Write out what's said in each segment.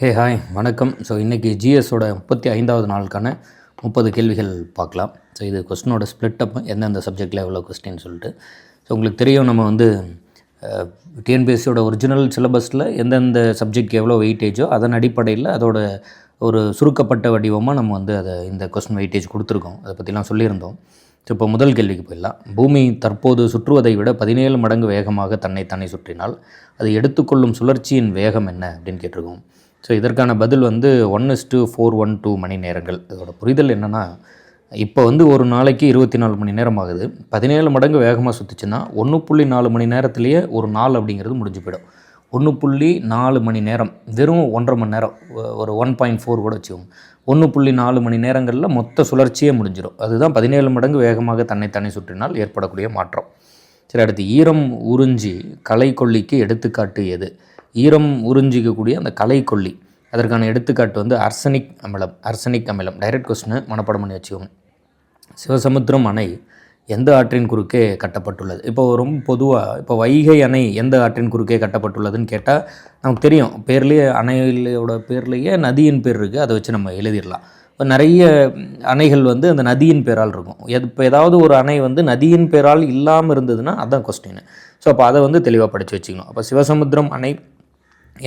Hey hi வணக்கம். So இன்றைக்கி ஜிஎஸோட முப்பத்தி ஐந்தாவது நாளுக்கான முப்பது கேள்விகள் பார்க்கலாம். ஸோ இது கொஸ்டினோட ஸ்ப்ளிட் அப் எந்தெந்த சப்ஜெக்டில் எவ்வளோ கொஸ்டின் சொல்லிட்டு. ஸோ உங்களுக்கு தெரியும் நம்ம வந்து டிஎன்பிஎஸ்சியோட ஒரிஜினல் சிலபஸில் எந்தெந்த சப்ஜெக்ட் எவ்வளோ வெயிட்டேஜோ அதன் அடிப்படையில் அதோட ஒரு சுருக்கப்பட்ட வடிவமாக நம்ம வந்து அதை இந்த கொஸ்டின் வெயிட்டேஜ் கொடுத்துருக்கோம். அதை பற்றிலாம் சொல்லியிருந்தோம். ஸோ இப்போ முதல் கேள்விக்கு போயிடலாம். பூமி தற்போது சுற்றுவதை விட பதினேழு மடங்கு வேகமாக தன்னை தானே சுற்றினால் அது எடுத்துக்கொள்ளும் சுழற்சியின் வேகம் என்ன அப்படின்னு கேட்டிருக்கோம். ஸோ இதற்கான பதில் வந்து one is to four one to மணி நேரங்கள். இதோட புரிதல் என்னென்னா இப்போ வந்து ஒரு நாளைக்கு இருபத்தி நாலு மணி நேரம் ஆகுது. பதினேழு மடங்கு வேகமாக சுற்றுச்சுன்னா ஒன்று புள்ளி நாலு மணி நேரத்துலேயே ஒரு நாள் அப்படிங்கிறது முடிஞ்சு போயிடும். ஒன்று புள்ளி நாலு மணி நேரம் வெறும் ஒன்றரை மணி நேரம் ஒரு ஒன் பாயிண்ட் ஃபோர் கூட வச்சுக்கோங்க. ஒன்று புள்ளி நாலு மணி நேரங்களில் மொத்த சுழற்சியே முடிஞ்சிடும். அதுதான் பதினேழு மடங்கு வேகமாக தன்னைத்தானே சுற்றினால் ஏற்படக்கூடிய மாற்றம். சரி அடுத்து ஈரம் உறிஞ்சி கலைக்கொல்லிக்கு எடுத்துக்காட்டு எது? ஈரம் உறிஞ்சிக்கக்கூடிய அந்த கலைக்கொல்லி அதற்கான எடுத்துக்காட்டு வந்து அர்சனிக் அமிலம் அர்சனிக் அமிலம். டைரக்ட் கொஸ்டின் மனப்பாடம் பண்ணி வச்சுக்கோங்க. சிவசமுத்திரம் அணை எந்த ஆற்றின் குறுக்கே கட்டப்பட்டுள்ளது? இப்போ ரொம்ப பொதுவாக இப்போ வைகை அணை எந்த ஆற்றின் குறுக்கே கட்டப்பட்டுள்ளதுன்னு கேட்டால் நமக்கு தெரியும். பேர்லேயே அணையோட பேர்லேயே நதியின் பேர் இருக்குது அதை வச்சு நம்ம எழுதிடலாம். நிறைய அணைகள் வந்து அந்த நதியின் பேரால் இருக்கும். எது இப்போ ஏதாவது ஒரு அணை வந்து நதியின் பேரால் இல்லாமல் இருந்ததுன்னா அதுதான் கொஸ்டின் ஸோ அப்போ அதை வந்து தெளிவாக படித்து வச்சுக்கணும். அப்போ சிவசமுத்திரம் அணை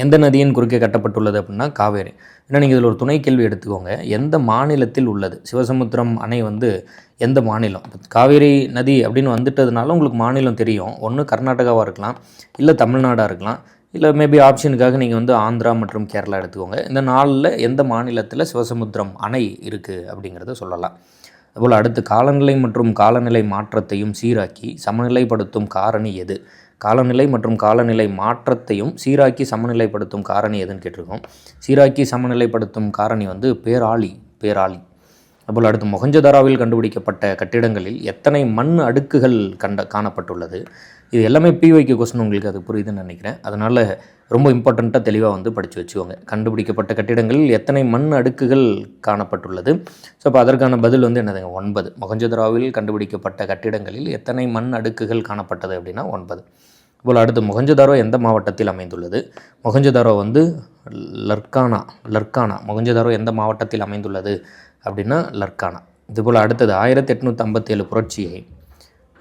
எந்த நதியின் குறுக்கே கட்டப்பட்டுள்ளது அப்படின்னா காவேரி. ஏன்னா நீங்கள் இதில் ஒரு துணை கேள்வி எடுத்துக்கோங்க. எந்த மாநிலத்தில் உள்ளது? சிவசமுத்திரம் அணை வந்து எந்த மாநிலம்? காவேரி நதி அப்படின்னு வந்துட்டதுனால உங்களுக்கு மாநிலம் தெரியும். ஒன்று கர்நாடகாவாக இருக்கலாம். இல்லை தமிழ்நாடாக இருக்கலாம். இல்லை மேபி ஆப்ஷனுக்காக நீங்கள் வந்து ஆந்திரா மற்றும் கேரளா எடுத்துக்கோங்க. இந்த நாளில் எந்த மாநிலத்தில் சிவசமுத்திரம் அணை இருக்குது அப்படிங்கிறத சொல்லலாம். அதுபோல் அடுத்து காலநிலை மற்றும் காலநிலை மாற்றத்தையும் சீராக்கி சமநிலைப்படுத்தும் காரணி எது? காலநிலை மற்றும் காலநிலை மாற்றத்தையும் சீராக்கி சமநிலைப்படுத்தும் காரணி எதுன்னு கேட்டிருக்கோம். சீராக்கி சமநிலைப்படுத்தும் காரணி வந்து பேராளி பேராளி. அதுபோல் அடுத்து மொஹஞ்சதாராவில் கண்டுபிடிக்கப்பட்ட கட்டிடங்களில் எத்தனை மண் அடுக்குகள் கண்ட காணப்பட்டுள்ளது? இது எல்லாமே பிவைக்கு கொஸ்டின் உங்களுக்கு அது புரியுதுன்னு நினைக்கிறேன். அதனால் ரொம்ப இம்பார்ட்டண்ட்டாக தெளிவாக வந்து படித்து வச்சுக்கோங்க. கண்டுபிடிக்கப்பட்ட கட்டிடங்களில் எத்தனை மண் அடுக்குகள் காணப்பட்டுள்ளது? ஸோ அப்போ அதற்கான பதில் வந்து என்னதுங்க? ஒன்பது. மொஹஞ்சதாராவில் கண்டுபிடிக்கப்பட்ட கட்டிடங்களில் எத்தனை மண் அடுக்குகள் காணப்பட்டது அப்படின்னா ஒன்பது. போல் அடுத்து மொஹஞ்சதாரோ எந்த மாவட்டத்தில் அமைந்துள்ளது? மொஹஞ்சதாரோ வந்து லர்கானா லர்கானா. மொஹஞ்சதாரோ எந்த மாவட்டத்தில் அமைந்துள்ளது? அப்படின்னா லர்கானா. இதுபோல் அடுத்தது ஆயிரத்தி எட்நூற்றி ஐம்பத்தேழு புரட்சியை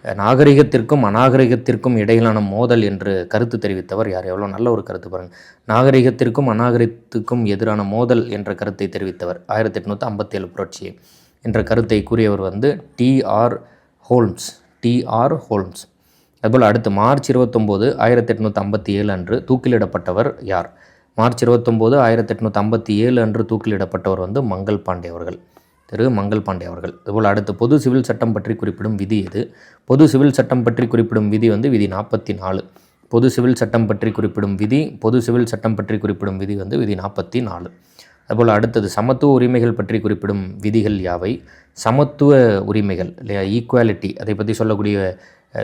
நாகரிகத்திற்கும் அநாகரிகத்திற்கும் இடையிலான மோதல் என்று கருத்து தெரிவித்தவர் யார்? எவ்வளோ நல்ல ஒரு கருத்து பாருங்கள் நாகரிகத்திற்கும் அநாகரிகத்துக்கும் எதிரான மோதல் என்ற கருத்தை தெரிவித்தவர் ஆயிரத்தி எட்நூற்றி ஐம்பத்தேழு புரட்சியை. என்ற கருத்தை கூறியவர் வந்து டிஆர் ஹோல்ம்ஸ். TR Holmes. அதுபோல் அடுத்து மார்ச் இருபத்தொம்போது ஆயிரத்தி எட்நூற்றி ஐம்பத்தி ஏழு அன்று தூக்கிலிடப்பட்டவர் யார்? மார்ச் இருபத்தொம்போது ஆயிரத்தி எட்நூற்றி ஐம்பத்தி ஏழு அன்று தூக்கிலிடப்பட்டவர் வந்து மங்கள் பாண்டே அவர்கள். திரு மங்கள் பாண்டே அவர்கள். அதுபோல் அடுத்து பொது சிவில் சட்டம் பற்றி குறிப்பிடும் விதி எது? பொது சிவில் சட்டம் பற்றி குறிப்பிடும் விதி வந்து விதி நாற்பத்தி நாலு பொது சிவில் சட்டம் பற்றி குறிப்பிடும் விதி பொது சிவில் சட்டம் பற்றி குறிப்பிடும் விதி வந்து விதி நாற்பத்தி நாலு அதுபோல் அடுத்தது சமத்துவ உரிமைகள் பற்றி குறிப்பிடும் விதிகள் யாவை? சமத்துவ உரிமைகள் இல்லையா? ஈக்குவாலிட்டி அதை பற்றி சொல்லக்கூடிய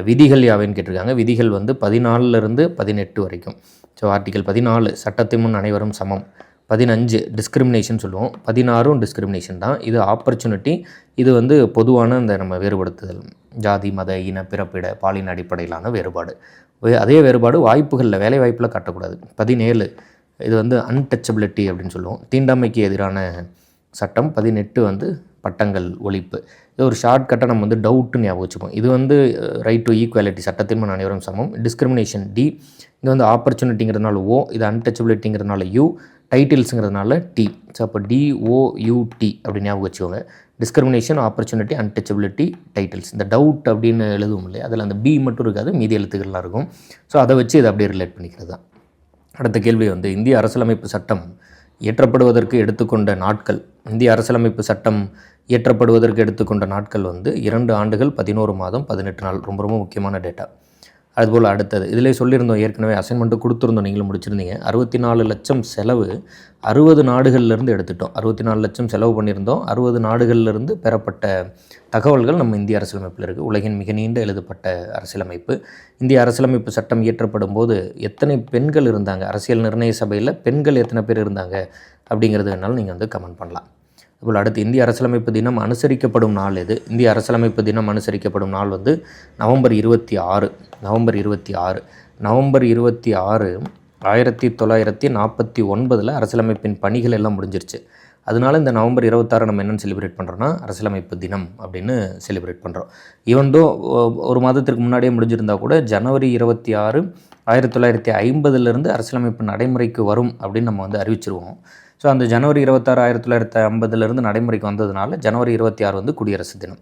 விதிகள் யாவைன்னு கேட்டிருக்காங்க. விதிகள் வந்து பதினாலிருந்து பதினெட்டு வரைக்கும். ஸோ ஆர்டிகல் பதினாலு சட்டத்தின் முன் அனைவரும் சமம். பதினஞ்சு டிஸ்கிரிமினேஷன் சொல்லுவோம். பதினாறும் டிஸ்கிரிமினேஷன் தான். இது ஆப்பர்ச்சுனிட்டி இது வந்து பொதுவான இந்த நம்ம வேறுபடுத்துதல். ஜாதி மத இன பிறப்பிட பாலின அடிப்படையிலான வேறுபாடு. வே- அதே வேறுபாடு வாய்ப்புகளில் வேலை வாய்ப்பில் காட்டக்கூடாது. பதினேழு இது வந்து அன்டச்சபிலிட்டி அப்படின்னு சொல்லுவோம். தீண்டாமைக்கு எதிரான சட்டம். பதினெட்டு வந்து பட்டங்கள் ஒழிப்பு. இது ஒரு ஷார்ட்கட்டை நம்ம வந்து டவுட்டுன்னு ஞாபகம் வச்சுப்போம். இது வந்து ரைட் டு ஈக்குவாலிட்டி சட்டத்தின் முன் அனைவரும் சமம். டிஸ்கிரிமினேஷன் டி இது வந்து ஆப்பர்ச்சுனிட்டிங்கிறதுனால ஓ இது அன்டச்சபிலிட்டிங்கிறதுனால யூ டைட்டில்ஸுங்கிறதுனால டி ஸோ அப்போ டிஓயூடி அப்படின்னு ஞாபகம் வச்சுக்கோங்க. டிஸ்கிரிமினேஷன் ஆப்பர்ச்சுனிட்டி அன்டச்சபிலிட்டி டைட்டில்ஸ் இந்த டவுட் அப்படின்னு எழுதுவோம் இல்லையா? அதில் அந்த பி மட்டும் இருக்காது மீதி எழுத்துக்கள்லாம் இருக்கும். ஸோ அதை வச்சு இதை அப்படியே ரிலேட் பண்ணிக்கிறது தான். அடுத்த கேள்வி வந்து இந்திய அரசியலமைப்பு சட்டம் இயற்றப்படுவதற்கு எடுத்துக்கொண்ட நாட்கள். இந்திய அரசியலமைப்பு சட்டம் இயற்றப்படுவதற்கு எடுத்துக்கொண்ட நாட்கள் வந்து இரண்டு ஆண்டுகள் பதினோரு மாதம் பதினெட்டு நாள். ரொம்ப ரொம்ப முக்கியமான டேட்டா அதுபோல் அடுத்தது. இதிலே சொல்லியிருந்தோம் ஏற்கனவே அசைன்மெண்ட்டு கொடுத்துருந்தோம் நீங்களும் முடிச்சிருந்தீங்க. அறுபத்தி நாலு லட்சம் செலவு அறுபது நாடுகள்லேருந்து எடுத்துட்டோம். அறுபத்தி நாலு லட்சம் செலவு பண்ணியிருந்தோம். அறுபது நாடுகள்லேருந்து பெறப்பட்ட தகவல்கள் நம்ம இந்திய அரசியலமைப்பில் இருக்குது உலகின் மிக நீண்ட எழுதப்பட்ட அரசியலமைப்பு. இந்திய அரசியலமைப்பு சட்டம் இயற்றப்படும் போது எத்தனை பெண்கள் இருந்தாங்க? அரசியல் நிர்ணய சபையில் பெண்கள் எத்தனை பேர் இருந்தாங்க? அப்படிங்கிறது வேணாலும் நீங்கள் வந்து கமெண்ட் பண்ணலாம். அதுபோல் அடுத்து இந்திய அரசியலமைப்பு தினம் அனுசரிக்கப்படும் நாள் எது? இந்திய அரசியலமைப்பு தினம் அனுசரிக்கப்படும் நாள் வந்து நவம்பர் இருபத்தி ஆறு நவம்பர் இருபத்தி ஆறு. நவம்பர் இருபத்தி ஆறு ஆயிரத்தி தொள்ளாயிரத்தி நாற்பத்தி ஒன்பதில் அரசியலமைப்பின் பணிகள் எல்லாம் முடிஞ்சிருச்சு. அதனால இந்த நவம்பர் இருபத்தாறு நம்ம என்னென்னு செலிப்ரேட் பண்ணுறோன்னா அரசியலமைப்பு தினம் அப்படின்னு செலிப்ரேட் பண்ணுறோம் ஈவன்தோ ஒரு மாதத்திற்கு முன்னாடியே முடிஞ்சிருந்தா கூட ஜனவரி இருபத்தி ஆறு ஆயிரத்தி தொள்ளாயிரத்தி ஐம்பதுலேருந்து அரசியலமைப்பு நடைமுறைக்கு வரும் அப்படின்னு நம்ம வந்து அறிவிச்சிருவோம். ஸோ அந்த ஜனவரி இருபத்தாறு ஆயிரத்தி தொள்ளாயிரத்தி ஐம்பதுலேருந்து நடைமுறைக்கு வந்ததுனால ஜனவரி இருபத்தி ஆறு வந்து குடியரசு தினம்.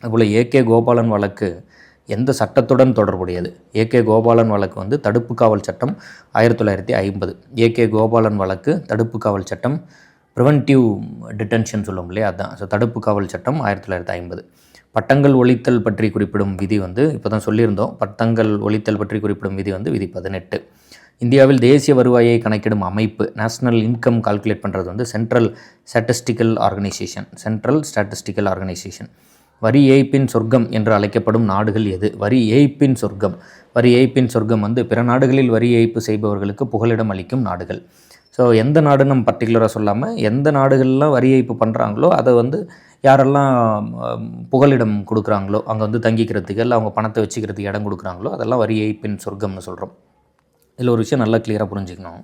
அதுபோல் ஏகே கோபாலன் வழக்கு எந்த சட்டத்துடன் தொடர்புடையது? ஏகே கோபாலன் வழக்கு வந்து தடுப்பு காவல் சட்டம் ஆயிரத்தி தொள்ளாயிரத்தி ஐம்பது. ஏகே கோபாலன் வழக்கு தடுப்பு காவல் சட்டம் ப்ரிவென்டிவ் டிடென்ஷன் சொல்லுவோம் இல்லையா? அதுதான் ஸோ தடுப்பு காவல் சட்டம் ஆயிரத்தி தொள்ளாயிரத்தி ஐம்பது. பட்டங்கள் ஒழித்தல் பற்றி குறிப்பிடும் விதி வந்து இப்போ தான் சொல்லியிருந்தோம். பட்டங்கள் ஒழித்தல் பற்றி குறிப்பிடும் விதி வந்து விதி பதினெட்டு. இந்தியாவில் தேசிய வருவாயை கணக்கிடும் அமைப்பு நேஷ்னல் இன்கம் கால்குலேட் பண்ணுறது வந்து central statistical organisation central statistical organisation வரி ஏய்ப்பின் சொர்க்கம் என்று அழைக்கப்படும் நாடுகள் எது? வரி ஏய்ப்பின் சொர்க்கம். வரி ஏய்ப்பின் சொர்க்கம் வந்து பிற நாடுகளில் வரி ஏய்ப்பு செய்பவர்களுக்கு புகலிடம் அளிக்கும் நாடுகள். ஸோ எந்த நாடுன்னு நம்ம பர்டிகுலராக சொல்லாமல் எந்த நாடுகள்லாம் வரி ஏய்ப்பு பண்ணுறாங்களோ அதை வந்து யாரெல்லாம் புகலிடம் கொடுக்குறாங்களோ அங்கே வந்து தங்கிக்கிறதுக்கு இல்லை அவங்க பணத்தை வச்சுக்கிறதுக்கு இடம் கொடுக்குறாங்களோ அதெல்லாம் வரி ஏய்ப்பின் சொர்க்கம்னு சொல்கிறோம் இதில் ஒரு விஷயம் நல்லா கிளியராக புரிஞ்சுக்கணும்.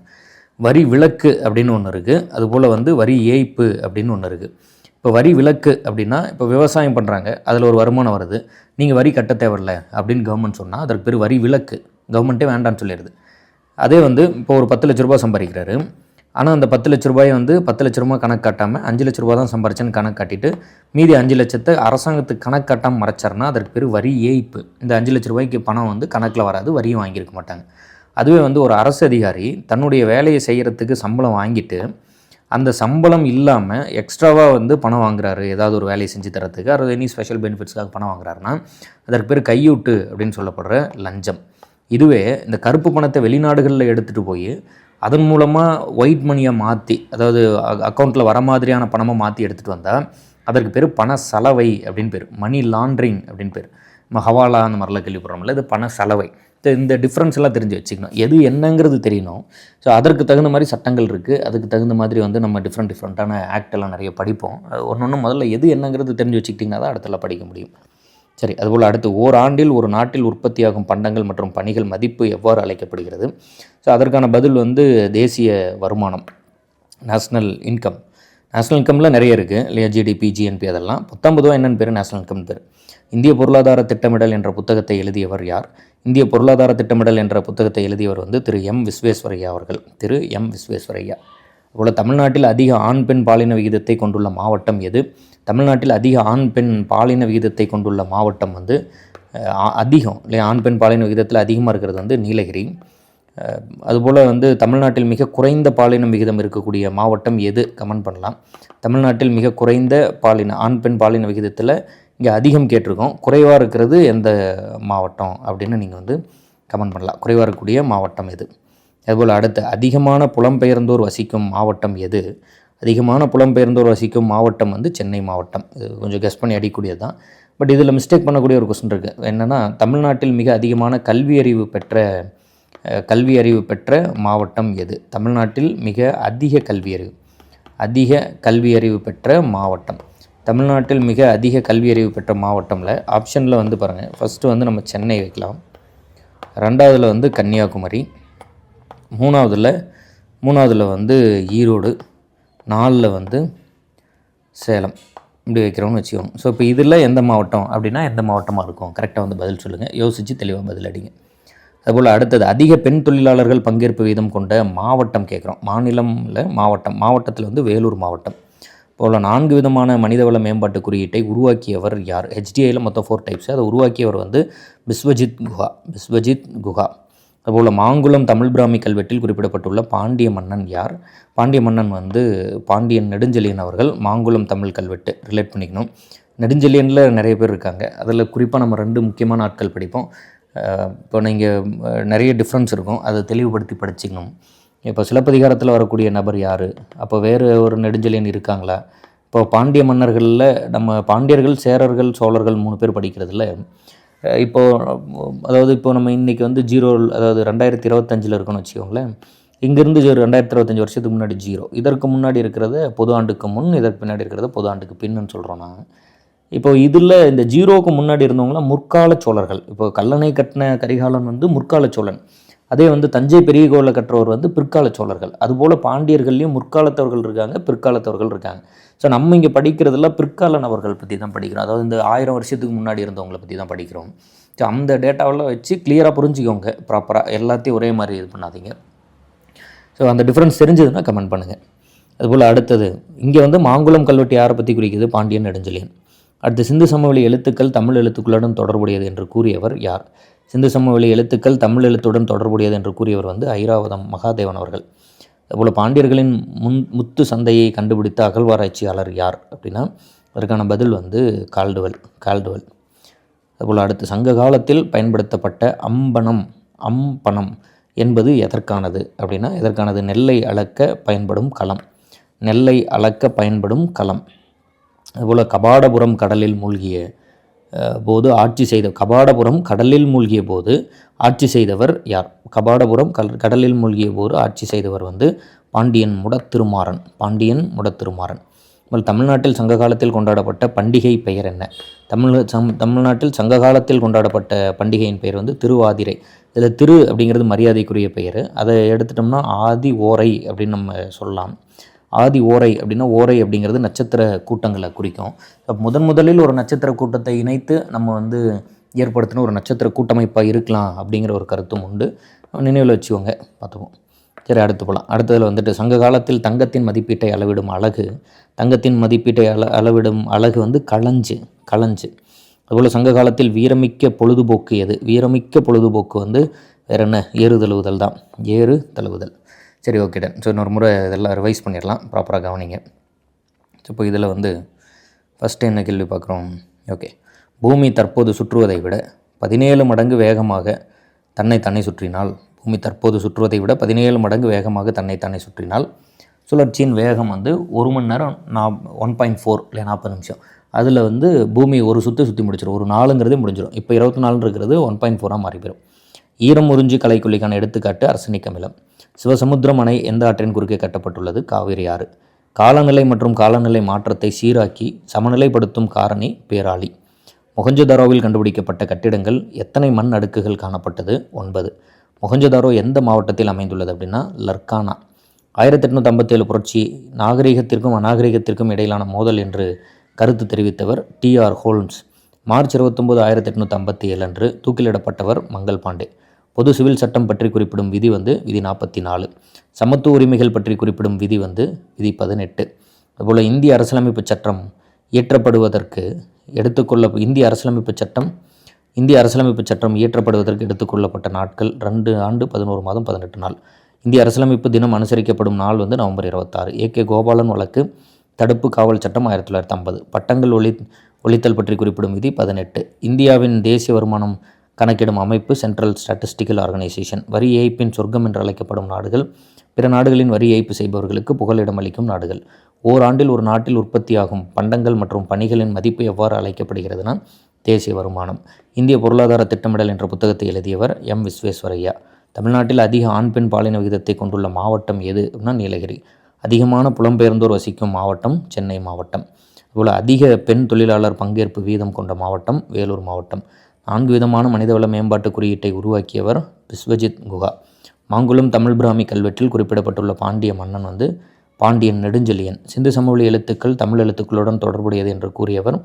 வரி விலக்கு அப்படின்னு ஒன்று இருக்குது அதுபோல் வந்து வரி ஏய்ப்பு அப்படின்னு ஒன்று இருக்குது இப்போ வரி விலக்கு அப்படின்னா இப்போ விவசாயம் பண்ணுறாங்க அதில் ஒரு வருமானம் வருது. நீங்கள் வரி கட்ட தேவையில்ல அப்படின்னு கவர்மெண்ட் சொன்னால் அதற்கு பேர் வரி விலக்கு. கவர்மெண்ட்டே வேண்டான்னு சொல்லிடுது. அதே வந்து இப்போ ஒரு பத்து லட்ச ரூபா சம்பாதிக்கிறாரு. ஆனால் அந்த பத்து லட்ச ரூபாயை வந்து பத்து லட்ச ரூபா கணக்கு காட்டாமல் அஞ்சு லட்ச ரூபா தான் சம்பாரிச்சேன்னு கணக்கு காட்டிட்டு மீதி அஞ்சு லட்சத்தை அரசாங்கத்துக்கு கணக்கு காட்டாமல் மறைச்சார்னா அதற்கு பேர் வரி ஏய்ப்பு. இந்த அஞ்சு லட்ச ரூபாய்க்கு பணம் வந்து கணக்கில் வராது. வரியும் வாங்கியிருக்க மாட்டாங்க. அதுவே வந்து ஒரு அரசு அதிகாரி தன்னுடைய வேலையை செய்கிறதுக்கு சம்பளம் வாங்கிட்டு அந்த சம்பளம் இல்லாமல் எக்ஸ்ட்ராவாக வந்து பணம் வாங்குறாரு. ஏதாவது ஒரு வேலையை செஞ்சு தரத்துக்கு அது எனி ஸ்பெஷல் பெனிஃபிட்ஸ்க்காக பணம் வாங்குறாருன்னா அதற்கு பேர் கையூட்டு அப்படின்னு சொல்லப்படுற லஞ்சம். இதுவே இந்த கருப்பு பணத்தை வெளிநாடுகளில் எடுத்துகிட்டு போய் அதன் மூலமாக ஒயிட் மணியை மாற்றி அதாவது அக்கௌண்ட்டில் வர மாதிரியான பணமாக மாற்றி எடுத்துகிட்டு வந்தால் அதற்கு பேர் பண சலவை அப்படின்னு பேர். மணி லாண்ட்ரிங் அப்படின்னு பேர். நம்ம ஹவாலா அந்த மாதிரிலாம் கேள்விப்படுறோம்ல இது பண சலவை இந்த டிஃப்ரென்ஸ் எல்லாம் தெரிஞ்சு வச்சுக்கணும். எது என்னங்கிறது தெரியணும். ஸோ அதற்கு தகுந்த மாதிரி சட்டங்கள் இருக்குது அதுக்கு தகுந்த மாதிரி வந்து நம்ம டிஃப்ரெண்ட் டிஃப்ரெண்ட்டான ஆக்ட் எல்லாம் நிறைய படிப்போம். ஒன்று ஒன்று முதல்ல எது என்னங்கிறது தெரிஞ்சு வச்சுக்கிட்டிங்கன்னா தான் அடுத்தல படிக்க முடியும். சரி அதுபோல் அடுத்து ஓராண்டில் ஒரு நாட்டில் உற்பத்தியாகும் பண்டங்கள் மற்றும் பணிகள் மதிப்பு எவ்வாறு அழைக்கப்படுகிறது? ஸோ அதற்கான பதில் வந்து தேசிய வருமானம் நேஷ்னல் இன்கம் நேஷனல் இன்கமில் நிறைய இருக்குது இல்லையா ஜிடிபி ஜிஎன்பி அதெல்லாம். பத்தொன்பதுவா என்னென்னு பேர்? நேஷனல் இன்கம் பேர். இந்திய பொருளாதார திட்டமிடல் என்ற புத்தகத்தை எழுதியவர் யார்? இந்திய பொருளாதார திட்டமிடல் என்ற புத்தகத்தை எழுதியவர் வந்து திரு எம். விஸ்வேஸ்வரையா அவர்கள். திரு எம். விஸ்வேஸ்வரையா. அதுபோல் தமிழ்நாட்டில் அதிக ஆண் பெண் பாலின விகிதத்தை கொண்டுள்ள மாவட்டம் எது? தமிழ்நாட்டில் அதிக ஆண் பெண் பாலின விகிதத்தை கொண்டுள்ள மாவட்டம் வந்து அதிகம். இல்லையா ஆண் பெண் பாலின விகிதத்தில் அதிகமாக இருக்கிறது வந்து நீலகிரி. அதுபோல் வந்து தமிழ்நாட்டில் மிக குறைந்த பாலினம் விகிதம் இருக்கக்கூடிய மாவட்டம் எது? கமெண்ட் பண்ணலாம். தமிழ்நாட்டில் மிக குறைந்த பாலின ஆண் பெண் பாலின விகிதத்தில் இங்கே அதிகம் கேட்டிருக்கோம். குறைவாக இருக்கிறது எந்த மாவட்டம் அப்படின்னு நீங்கள் வந்து கமெண்ட் பண்ணலாம். குறைவாக இருக்கக்கூடிய மாவட்டம் எது? அதுபோல் அடுத்து அதிகமான புலம்பெயர்ந்தோர் வசிக்கும் மாவட்டம் எது? அதிகமான புலம்பெயர்ந்தோர் வசிக்கும் மாவட்டம் வந்து சென்னை மாவட்டம். இது கொஞ்சம் கெஸ் பண்ணி அடிக்கூடியது தான். பட் இதில் மிஸ்டேக் பண்ணக்கூடிய ஒரு கொஸ்டின் இருக்குது என்னென்னா தமிழ்நாட்டில் மிக அதிகமான கல்வி அறிவு பெற்ற கல்வி அறிவு பெற்ற மாவட்டம் எது? தமிழ்நாட்டில் மிக அதிக கல்வி அறிவு அதிக கல்வி அறிவு பெற்ற மாவட்டம். தமிழ்நாட்டில் மிக அதிக கல்வி அறிவு பெற்ற மாவட்டமில் ஆப்ஷனில் வந்து பாருங்கள் ஃபஸ்ட்டு வந்து நம்ம சென்னை வைக்கலாம். ரெண்டாவதில் வந்து கன்னியாகுமரி. மூணாவதில் மூணாவதில் வந்து ஈரோடு. நாலில் வந்து சேலம். இப்படி வைக்கிறோம்னு வச்சுக்கோங்க. ஸோ இப்போ இதில் எந்த மாவட்டம் அப்படின்னா எந்த மாவட்டமாக இருக்கும்? கரெக்டாக வந்து பதில் சொல்லுங்கள் யோசித்து தெளிவாக பதில் அடிங்க அதுபோல் அடுத்தது அதிக பெண் தொழிலாளர்கள் பங்கேற்பு வீதம் கொண்ட மாவட்டம் கேட்குறோம். மாநிலமில் மாவட்டம் மாவட்டத்தில் வந்து வேலூர் மாவட்டம். போல் நான்கு விதமான மனிதவள மேம்பாட்டு குறியீட்டை உருவாக்கியவர் யார்? ஹெச்டிஐயில் மொத்தம் ஃபோர் டைப்ஸ் அதை உருவாக்கியவர் வந்து பிஸ்வஜித் குஹா பிஸ்வஜித் குஹா. அதுபோல் மாங்குளம் தமிழ் பிராமி கல்வெட்டில் குறிப்பிடப்பட்டுள்ள பாண்டிய மன்னன் யார்? பாண்டிய மன்னன் வந்து பாண்டியன் நெடுஞ்செழியன் அவர்கள் மாங்குளம் தமிழ் கல்வெட்டு ரிலேட் பண்ணிக்கணும். நெடுஞ்செழியனில் நிறைய பேர் இருக்காங்க. அதில் குறிப்பாக நம்ம ரெண்டு முக்கியமான ஆட்கள் படிப்போம். இப்போ நீங்கள் நிறைய டிஃப்ரென்ஸ் இருக்கும். அதை தெளிவுபடுத்தி படிச்சிக்கணும். இப்போ சிலப்பதிகாரத்தில் வரக்கூடிய நபர் யார்? அப்போ வேறு ஒரு நெடுஞ்செழியன் இருக்காங்களா? இப்போ பாண்டிய மன்னர்களில் நம்ம பாண்டியர்கள் சேரர்கள் சோழர்கள் மூணு பேர் படிக்கிறதுல இப்போது அதாவது இப்போ நம்ம இன்றைக்கி வந்து ஜீரோ அதாவது ரெண்டாயிரத்தி இருபத்தஞ்சில் இருக்கணும்னு வச்சுக்கோங்களேன். இங்கேருந்து ரெண்டாயிரத்தி இருபத்தஞ்சி வருஷத்துக்கு முன்னாடி ஜீரோ. இதற்கு முன்னாடி இருக்கிறத பொது ஆண்டுக்கு முன் இதற்கு பின்னாடி இருக்கிறத பொது ஆண்டுக்கு பின்னு சொல்கிறோம் நான் இப்போ இதில் இந்த ஜீரோவுக்கு முன்னாடி இருந்தவங்களாம் முற்கால சோழர்கள். இப்போ கல்லணை கட்டின கரிகாலன் வந்து முற்கால சோழன். அதே வந்து தஞ்சை பெரிய கோவிலை கற்றவர் வந்து பிற்கால சோழர்கள். அதுபோல் பாண்டியர்கள்லேயும் முற்காலத்தவர்கள் இருக்காங்க பிற்காலத்தவர்கள் இருக்காங்க. ஸோ நம்ம இங்கே படிக்கிறதெல்லாம் பிற்கால நபர்கள் பற்றி தான் படிக்கிறோம். அதாவது இந்த ஆயிரம் வருஷத்துக்கு முன்னாடி இருந்தவங்களை பற்றி தான் படிக்கிறோம். ஸோ அந்த டேட்டாவெல்லாம் வச்சு கிளியராக புரிஞ்சுக்கோங்க ப்ராப்பராக எல்லாத்தையும் ஒரே மாதிரி இது பண்ணாதீங்க. ஸோ அந்த டிஃப்ரென்ஸ் தெரிஞ்சதுன்னா கமெண்ட் பண்ணுங்கள் அதுபோல் அடுத்தது இங்கே வந்து மாங்குளம் கல்வெட்டு யாரை பற்றி குறிக்குது? பாண்டியன் நெடுஞ்செழியன். அடுத்து சிந்து சமவெளி எழுத்துக்கள் தமிழ் எழுத்துக்களுடன் தொடர்புடையது என்று கூறியவர் யார்? சிந்து சமவெளி எழுத்துக்கள் தமிழ் எழுத்துடன் தொடர்புடையது என்று கூறியவர் வந்து ஐராவதம் மகாதேவன் அவர்கள். அதுபோல் பாண்டியர்களின் முன் முத்து சந்தையை கண்டுபிடித்த அகழ்வாராய்ச்சியாளர் யார் அப்படின்னா அதற்கான பதில் வந்து கால்டுவெல் கால்டுவெல். அதுபோல் அடுத்து சங்க காலத்தில் பயன்படுத்தப்பட்ட அம்பனம் அம்பனம் என்பது எதற்கானது அப்படின்னா எதற்கானது? நெல்லை அளக்க பயன்படும் களம். நெல்லை அளக்க பயன்படும் களம். அதுபோல் கபாடபுரம் கடலில் மூழ்கிய போது ஆட்சி செய்த கபாடபுரம் கடலில் மூழ்கிய போது ஆட்சி செய்தவர் யார்? கபாடபுரம் கல் கடலில் மூழ்கிய போது ஆட்சி செய்தவர் வந்து பாண்டியன் முடத்திருமாறன் பாண்டியன் முடத்திருமாறன். தமிழ்நாட்டில் சங்க காலத்தில் கொண்டாடப்பட்ட பண்டிகை பெயர் என்ன? தமிழ் சம் தமிழ்நாட்டில் சங்க காலத்தில் கொண்டாடப்பட்ட பண்டிகையின் பெயர் வந்து திருவாதிரை. இதில் திரு அப்படிங்கிறது மரியாதைக்குரிய பெயர். அதை எடுத்துட்டோம்னா ஆதி ஓரை அப்படின்னு நம்ம சொல்லலாம். ஆதி ஓரை அப்படின்னா ஓரை அப்படிங்கிறது நட்சத்திர கூட்டங்களை குறிக்கும். முதன் முதலில் ஒரு நட்சத்திர கூட்டத்தை இணைத்து நம்ம வந்து ஏற்படுத்தின ஒரு நட்சத்திர கூட்டமைப்பாக இருக்கலாம் அப்படிங்கிற ஒரு கருத்தும் உண்டு. நினைவில் வச்சுக்கோங்க பார்த்துப்போம். சரி அடுத்து போகலாம் அடுத்ததில் வந்துட்டு சங்க காலத்தில் தங்கத்தின் மதிப்பீட்டை அளவிடும் அழகு. தங்கத்தின் மதிப்பீட்டை அள அளவிடும் அலகு வந்து களஞ்சு களஞ்சு. அதுபோல் சங்க காலத்தில் வீரமிக்க பொழுதுபோக்கு எது? வீரமிக்க பொழுதுபோக்கு வந்து வேற என்ன? ஏறு தழுவுதல் தான். ஏறு தழுவுதல். சரி ஓகே டன் ஸோ இன்னொரு முறை இதெல்லாம் ரிவைஸ் பண்ணிடலாம். ப்ராப்பராக கவனிங்க. ஸோ இப்போ இதில் வந்து ஃபஸ்ட்டு என்ன கேள்வி பார்க்குறோம்? ஓகே பூமி தற்போது சுற்றுவதை விட பதினேழு மடங்கு வேகமாக தன்னை தன்னை சுற்றினால் பூமி தற்போது சுற்றுவதை விட பதினேழு மடங்கு வேகமாக தன்னை தன்னை சுற்றினால் சுழற்சியின் வேகம் வந்து ஒரு மணி நேரம் நான் ஒன் பாயிண்ட் ஃபோர் இல்லை நாற்பது நிமிஷம். அதில் வந்து பூமி ஒரு சுற்று சுற்றி முடிச்சிடும் ஒரு நாலுங்கிறதே முடிஞ்சிடும் இப்போ இருபத்தி நாலுன்றது ஒன் பாயிண்ட் ஃபோராக மாறி போயிடும் ஈரம் உறிஞ்சி கலைக்கொல்லிக்கான எடுத்துக்காட்டு அரசனிக் அமிலம் சிவசமுத்திரம் அணை எந்த ஆற்றின் குறுக்கே கட்டப்பட்டுள்ளது காவிரி ஆறு. காலநிலை மற்றும் காலநிலை மாற்றத்தை சீராக்கி சமநிலைப்படுத்தும் காரணி பேராளி. மொகஞ்சதாரோவில் கண்டுபிடிக்கப்பட்ட கட்டிடங்கள் எத்தனை மண் அடுக்குகள் காணப்பட்டது? ஒன்பது. மொகஞ்சதாரோ எந்த மாவட்டத்தில் அமைந்துள்ளது அப்படின்னா லர்கானா. ஆயிரத்தி எட்நூற்றி ஐம்பத்தேழு புரட்சி நாகரிகத்திற்கும் அநாகரிகத்திற்கும் இடையிலான மோதல் என்று கருத்து தெரிவித்தவர் டிஆர் ஹோல்ம்ஸ். மார்ச் இருபத்தொம்போது ஆயிரத்தி எட்நூற்றி ஐம்பத்தி ஏழு அன்று தூக்கிலிடப்பட்டவர் மங்கள் பாண்டே பொது சிவில் சட்டம் பற்றி குறிப்பிடும் விதி வந்து விதி நாற்பத்தி நாலு சமத்துவ உரிமைகள் பற்றி குறிப்பிடும் விதி வந்து விதி பதினெட்டு. அதுபோல் இந்திய அரசியலமைப்பு சட்டம் இயற்றப்படுவதற்கு எடுத்துக்கொள்ள இந்திய அரசியலமைப்பு சட்டம் இந்திய அரசியலமைப்பு சட்டம் இயற்றப்படுவதற்கு எடுத்துக்கொள்ளப்பட்ட நாட்கள் ரெண்டு ஆண்டு பதினோரு மாதம் பதினெட்டு நாள். இந்திய அரசியலமைப்பு தினம் அனுசரிக்கப்படும் நாள் வந்து நவம்பர் இருபத்தாறு. ஏ. கே. கோபாலன் வழக்கு தடுப்பு காவல் சட்டம் ஆயிரத்தி தொள்ளாயிரத்தி ஐம்பது. பட்டங்கள் ஒளி ஒழித்தல் பற்றி குறிப்பிடும் விதி பதினெட்டு. இந்தியாவின் தேசிய வருமானம் கணக்கிடும் அமைப்பு சென்ட்ரல் ஸ்டாட்டிஸ்டிக்கல் ஆர்கனைசேஷன் வரி ஏய்ப்பின் சொர்க்கம் என்று அழைக்கப்படும் நாடுகள் பிற நாடுகளின் வரி ஏய்ப்பு செய்பவர்களுக்கு புகலிடம் அளிக்கும் நாடுகள். ஓராண்டில் ஒரு நாட்டில் உற்பத்தியாகும் பண்டங்கள் மற்றும் பணிகளின் மதிப்பு எவ்வாறு அழைக்கப்படுகிறதுனா தேசிய வருமானம். இந்திய பொருளாதார திட்டமிடல் என்ற புத்தகத்தை எழுதியவர் எம். விஸ்வேஸ்வரையா தமிழ்நாட்டில் அதிக ஆண் பெண் பாலின விகிதத்தை கொண்டுள்ள மாவட்டம் எது அப்படின்னா நீலகிரி. அதிகமான புலம்பெயர்ந்தோர் வசிக்கும் மாவட்டம் சென்னை மாவட்டம். அதுபோல் அதிக பெண் தொழிலாளர் பங்கேற்பு வீதம் கொண்ட மாவட்டம் வேலூர் மாவட்டம். நான்கு விதமான மனிதவள மேம்பாட்டு குறியீட்டை உருவாக்கியவர் விஸ்வஜித் குகா. மாங்குளம் தமிழ் பிராமி கல்வெட்டில் குறிப்பிடப்பட்டுள்ள பாண்டிய மன்னன் வந்து பாண்டியன் நெடுஞ்செழியன். சிந்து சமவெளி எழுத்துக்கள் தமிழ் எழுத்துக்களுடன் தொடர்புடையது என்று கூறியவர்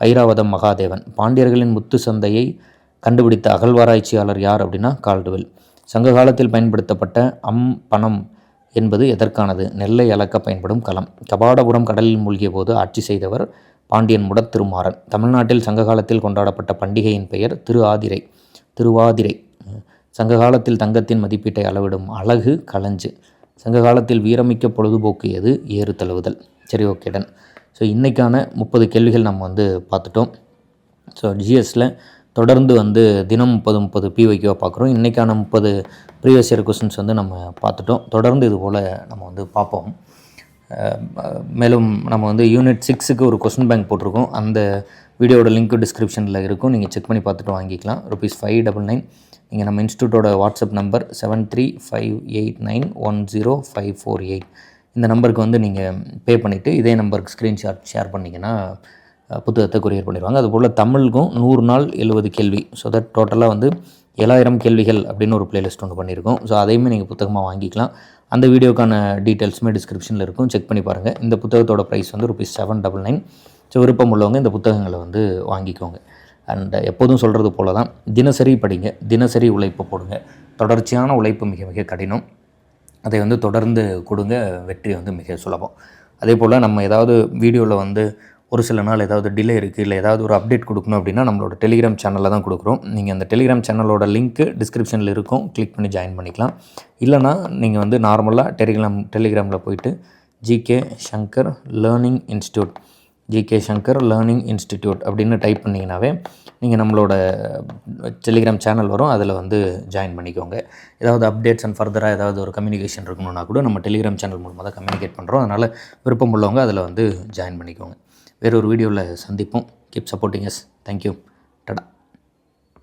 ஐராவதம் மகாதேவன். பாண்டியர்களின் முத்து சந்தையை கண்டுபிடித்த அகழ்வாராய்ச்சியாளர் யார் அப்படின்னா கால்டுவெல். சங்க காலத்தில் பயன்படுத்தப்பட்ட அம் பணம் என்பது எதற்கானது? நெல்லை அளக்க பயன்படும் களம். கபாடபுரம் கடலில் மூழ்கிய போது ஆட்சி செய்தவர் பாண்டியன் முடத்திருமாறன். தமிழ்நாட்டில் சங்ககாலத்தில் கொண்டாடப்பட்ட பண்டிகையின் பெயர் திரு ஆதிரை திருவாதிரை. சங்ககாலத்தில் தங்கத்தின் மதிப்பீட்டை அளவிடும் அழகு களஞ்சு. சங்ககாலத்தில் வீரமிக்க பொழுதுபோக்கு எது? ஏறு தழுவுதல். சரி ஓகே டன் ஸோ இன்றைக்கான முப்பது கேள்விகள் நம்ம வந்து பார்த்துட்டோம். ஸோ ஜிஎஸில் தொடர்ந்து வந்து தினம் முப்பது முப்பது பிவைக்கியூவாக பார்க்குறோம். இன்றைக்கான முப்பது ப்ரீவியஸ் இயர் கொஸ்டின்ஸ் வந்து நம்ம பார்த்துட்டோம். தொடர்ந்து இது போல் நம்ம வந்து பார்ப்போம். மேலும் நம்ம வந்து யூனிட் சிக்ஸுக்கு ஒரு கொஸ்டின் பேங்க் போட்டிருக்கோம். அந்த வீடியோட லிங்க் டிஸ்கிரிப்ஷனில் இருக்கும். நீங்கள் செக் பண்ணி பார்த்துட்டு வாங்கிக்கலாம். ருபீஸ் ஃபைவ் டபுள் நைன் நீங்கள் நம்ம இன்ஸ்டியூட்டோட WhatsApp number seven three five eight nine one zero five four eight இந்த நம்பருக்கு வந்து நீங்கள் பே பண்ணிவிட்டு இதே நம்பருக்கு ஸ்க்ரீன்ஷாட் ஷேர் பண்ணிங்கன்னா புத்தகத்தை கொரியர் பண்ணிடுவாங்க. அதுபோல் தமிழுக்கும் நூறு நாள் எழுபது கேள்வி. ஸோ தட் டோட்டலாக வந்து ஏழாயிரம் கேள்விகள் அப்படின்னு ஒரு பிளேலிஸ்ட் ஒன்று பண்ணியிருக்கோம். ஸோ அதையுமே நீங்கள் புத்தகமாக வாங்கிக்கலாம். அந்த வீடியோக்கான டீட்டெயில்ஸுமே டிஸ்கிரிப்ஷனில் இருக்கும். செக் பண்ணி பாருங்கள் இந்த புத்தகத்தோட ப்ரைஸ் வந்து rupees seven double nine so விருப்பம் உள்ளவங்க இந்த புத்தகங்களை வந்து வாங்கிக்கோங்க. அண்ட் எப்போதும் சொல்கிறது போல தான் தினசரி படிங்க தினசரி உழைப்பு போடுங்க. தொடர்ச்சியான உழைப்பு மிக மிக கடினம். அதை வந்து தொடர்ந்து கொடுங்க வெற்றி வந்து மிக சுலபம். அதே போல் நம்ம ஏதாவது வீடியோவில் வந்து ஒரு சில நாள் ஏதாவது டிலே இருக்குது இல்லை ஏதாவது ஒரு அப்டேட் கொடுக்கணும் அப்படின்னா நம்மளோட டெலிகிராம் சேனலில் தான் கொடுக்குறோம். நீங்கள் அந்த டெலிகிராம் சேனலோட லிங்க்கு டிஸ்கிரிப்ஷனில் இருக்கும். கிளிக் பண்ணி ஜாயின் பண்ணிக்கலாம். இல்லைனா நீங்கள் வந்து நார்மலாக டெலிகிராம் டெலிகிராமில் போயிட்டு GK Shankar learning institute GK Shankar learning institute அப்படின்னு டைப் பண்ணிங்கனாவே நீங்கள் நம்மளோட டெலிகிராம் சேனல் வரும். அதில் வந்து ஜாயின் பண்ணிக்கோங்க. ஏதாவது அப்டேட்ஸ் அண்ட் ஃபர்தராக ஏதாவது ஒரு கம்யூனிகேஷன் இருக்கணும்னா கூட நம்ம டெலிகிராம் சேனல் மூலமாக தான் கம்யூனிகேட் பண்ணுறோம் அதனால் விருப்பம் உள்ளவங்க அதில் வந்து ஜாயின் பண்ணிக்கோங்க. வேறொரு வீடியோவில் சந்திப்போம். Keep supporting yes thank you